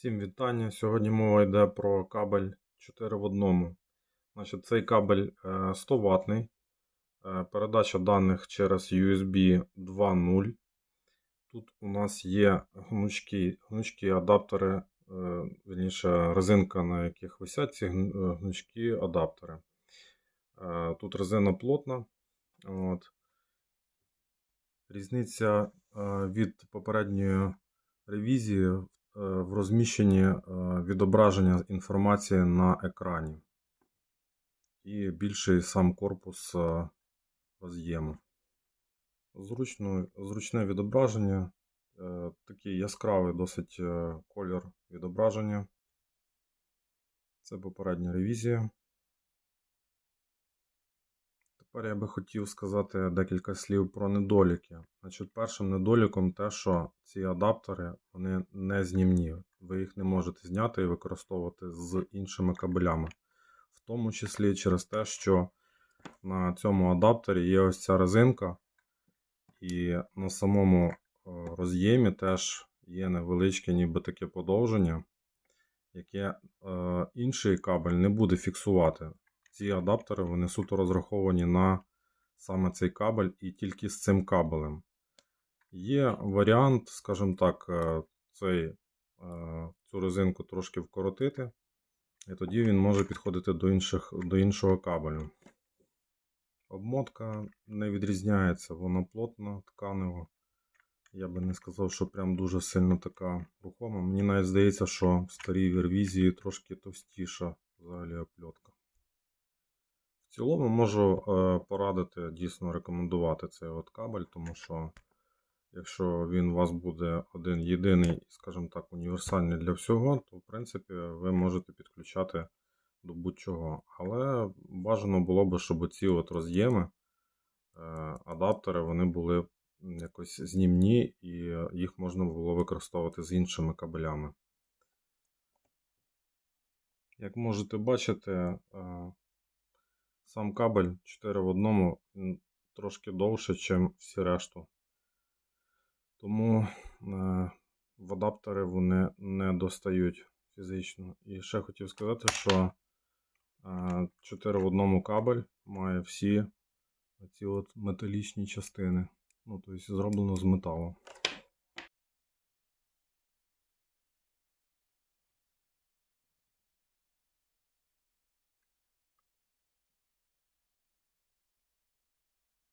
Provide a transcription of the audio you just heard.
Всім вітання. Сьогодні мова йде про кабель 4 в 1. Значить, цей кабель е, 100 ватний. Е, Передача даних через USB 2.0. Тут у нас є гнучкі, гнучкі адаптери, е, вірніше, резинка, на яких висять ці е, гнучкі адаптери. Е, Тут резина плотна. От. Різниця е, від попередньої ревізії е, в розміщенні е, відображення інформації на екрані. І більший сам корпус е, роз'єму. Зручне відображення, е, такий яскравий досить е, колір відображення. Це попередня ревізія. Тепер я би хотів сказати декілька слів про недоліки. Значить, першим недоліком те, що ці адаптери вони не знімні. Ви їх не можете зняти і використовувати з іншими кабелями. В тому числі через те, що на цьому адаптері є ось ця резинка, і на самому е, роз'ємі теж є невеличке ніби таке подовження, яке е, інший кабель не буде фіксувати. Ці адаптери вони суто розраховані на саме цей кабель і тільки з цим кабелем. Є варіант, скажімо так, е, цей, е, цю резинку трошки вкоротити, і тоді він може підходити до, інших, до іншого кабелю. Обмотка не відрізняється, вона плотна, тканева. Я би не сказав, що прям дуже сильно така рухома. Мені навіть здається, що в старій ревізії трошки товстіша взагалі опльотка. В цілому можу е, порадити дійсно рекомендувати цей от кабель, тому що якщо він у вас буде один єдиний, скажімо так, універсальний для всього, то в принципі ви можете підключати до будь-чого. Але бажано було б, щоб ці от роз'єми, е, адаптери, вони були якось знімні і їх можна було використовувати з іншими кабелями. Як можете бачити, е, сам кабель 4 в 1 трошки довше, ніж всі решту. Тому е, в адаптери вони не достають фізично. І ще хотів сказати, що е, 4 в 1 кабель має всі ці от металічні частини. Ну, тобто зроблено з металу.